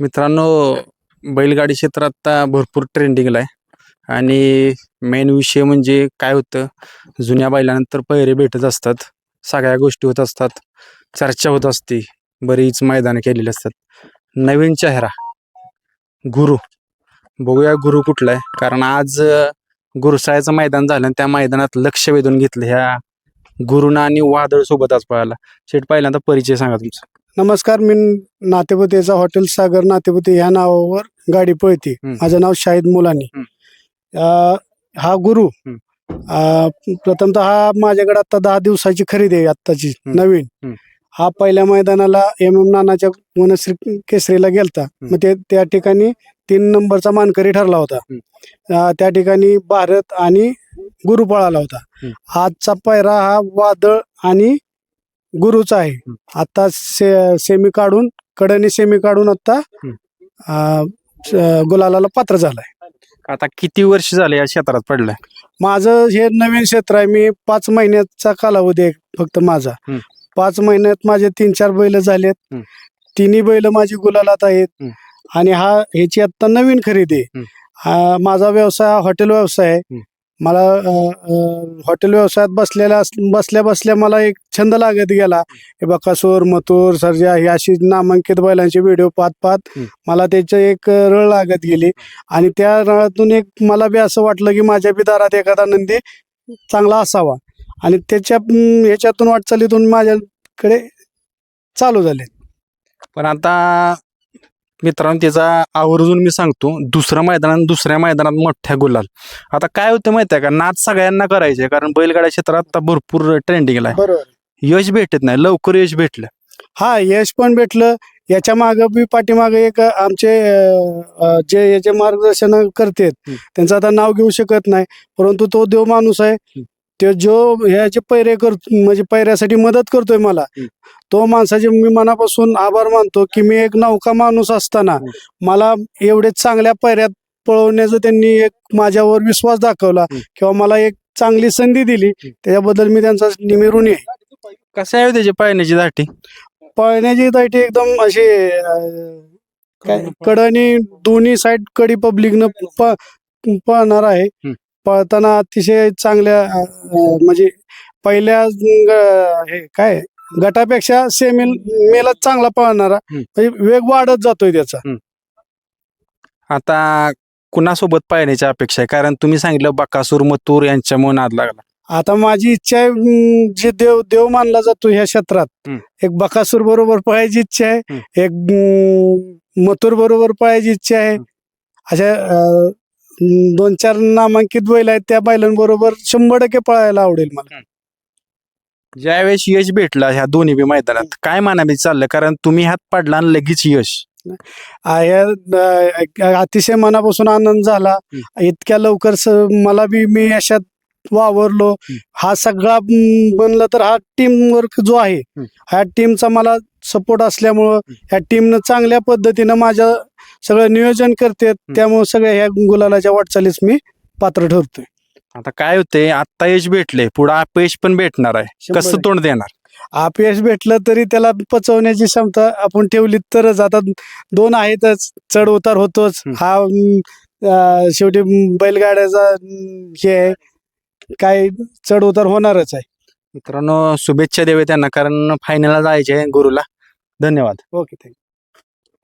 मित्रांनो बैलगाडी क्षेत्र आता भरपूर ट्रेंडिंगला आहे. आणि मेन विषय म्हणजे काय होतं जुन्या बैलानंतर पहिरे भेटत असतात सगळ्या गोष्टी होत असतात चर्चा होत असते बरीच मैदानं केलेली असतात. नवीन चेहरा गुरु. बघूया गुरु कुठला आहे. कारण आज अं, गुरुसाळ्याचं मैदान झालं आणि त्या मैदानात लक्ष वेधून घेतलं ह्या गुरुना आणि वादळ सोबत आज पळाला. शेट पहिल्यांदा परिचय सांगा तुमचा. नमस्कार मी नातेपुतेचा हॉटेल सागर नातेपुते ह्या नावावर गाडी पळते. माझं नाव शाहिद मुलानी. अं, हा गुरु. अं, प्रथमतः हा माझ्याकडे आता दहा दिवसाची खरेदी आहे आत्ताची. नवीन. हा पहिल्या मैदानाला एम एम नानाच्या वनश्री केसरीला गेलता मग ते त्या ठिकाणी तीन नंबरचा मानकरी ठरला होता अं, त्या ठिकाणी भारत आणि गुरु पळाला होता. आजचा पैरा हा वादळ आणि गुरुचा आहे. आता से सेमी काढून कडनी सेमी काढून आता अं, स- गुलालाला पात्र झालाय आता किती वर्ष झाले या क्षेत्रात पडलाय माझं हे नवीन क्षेत्र आहे मी पाच महिन्याचा कालावधी आहे फक्त माझा हम्म. पाच महिन्यात माझे तीन चार बैल झालेत हम्म. तिन्ही बैल माझी गुलालात आहेत हम्म. आणि हा ह्याची आता नवीन खरेदी आहे हम्म. हा माझा व्यवसाय हा हॉटेल व्यवसाय आहे हम्म. मला हॉटेल व्यवसायात बसलेल्या बसल्या बसल्या मला एक छंद लागत गेला. हे बकासूर मथुर सर्जा ही अशी नामांकित बैलांचे व्हिडिओ पाहत पाहत. मला त्याचं एक रळ लागत गेली. आणि त्या रळातून एक मला बी असं वाटलं की माझ्या बी दारात एखादा नंदी चांगला असावा. आणि त्याच्या ह्याच्यातून वाटचालीतून माझ्याकडे चालू झाले. पण आता मित्रांनो त्याचा आवर्जून मी सांगतो दुसऱ्या मैदानात दुसऱ्या मैदानात मोठ्या गुलाल. आता काय होतं माहिती आहे का? नाच सगळ्यांना करायचे कारण बैलगाड्या क्षेत्रात आता भरपूर ट्रेंडिंगला आहे. बरोबर. यश भेटत नाही लवकर यश भेटलं. हा यश पण भेटलं. याच्या माग बी पाठीमागे एक आमचे अं, अं, जे याचे मार्गदर्शन करतेत. त्यांचं आता नाव घेऊ शकत नाही परंतु तो देव माणूस आहे. तो जो ह्याचे पैरे कर म्हणजे पैऱ्यासाठी मदत करतोय मला. तो माणसाचे मी मनापासून आभार मानतो की मी एक नौका माणूस असताना. मला एवढे चांगल्या पैऱ्यात पळवण्याचा त्यांनी एक माझ्यावर विश्वास दाखवला. किंवा मला एक चांगली संधी दिली त्याच्याबद्दल मी त्यांचा ऋणी आहे कसं आहे हो त्याची पाळण्याची दाटी पळण्याची दाटी एकदम अशी कडनी दोन्ही साईड कडी पब्लिकनं प- पळणार आहे. पळताना अतिशय चांगल्या अं, म्हणजे पहिल्या ग- हे काय गटापेक्षा सेमी मेला चांगला पळणारा. म्हणजे वेग वाढत जातोय त्याचा आता कुणासोबत पाळण्याची अपेक्षा आहे कारण तुम्ही सांगितलं बकासूर मथुर यांच्या नाद लागला आता माझी इच्छा आहे अं, जे देव देव मानला जातो ह्या क्षेत्रात. एक बकासूर बरोबर पळायची इच्छा आहे. एक मथुर बरोबर पळायची इच्छा आहे. अशा अं, दोन चार नामांकित बैल आहेत त्या बैलांबरोबर शंभर टक्के पळायला आवडेल मला. ज्यावेळेस यश भेटलं ह्या दोन्ही बी मैदानात काय मानावी चाललं? कारण तुम्ही हात पडला आणि लगेच यश. अं, अतिशय मनापासून आनंद झाला. इतक्या लवकर स- मला बी मी अशात वावरलो. हं. हा सगळा अं, बनलं तर हा टीम वर्क जो आहे हं. ह्या टीमचा मला सपोर्ट असल्यामुळं ह्या टीमनं चांगल्या पद्धतीनं माझं सगळं नियोजन करते. त्यामुळे सगळ्या ह्या गुलालाच्या वाटचालीस मी पात्र ठरतोय. आता काय होते आता यश भेटले पुढे अपयश पण भेटणार आहे. कसं. तोंड देणार? अपयश भेटलं तरी त्याला पचवण्याची क्षमता आपण ठेवली तरच. आता दोन आहेतच चढ उतार होतोच. हं. शेवटी बैलगाड्याचा हे आहे. काय चढ उतार होणारच आहे. मित्रांनो शुभेच्छा द्यावे त्यांना कारण फायनलला जायचे गुरुला. धन्यवाद. Okay thank you.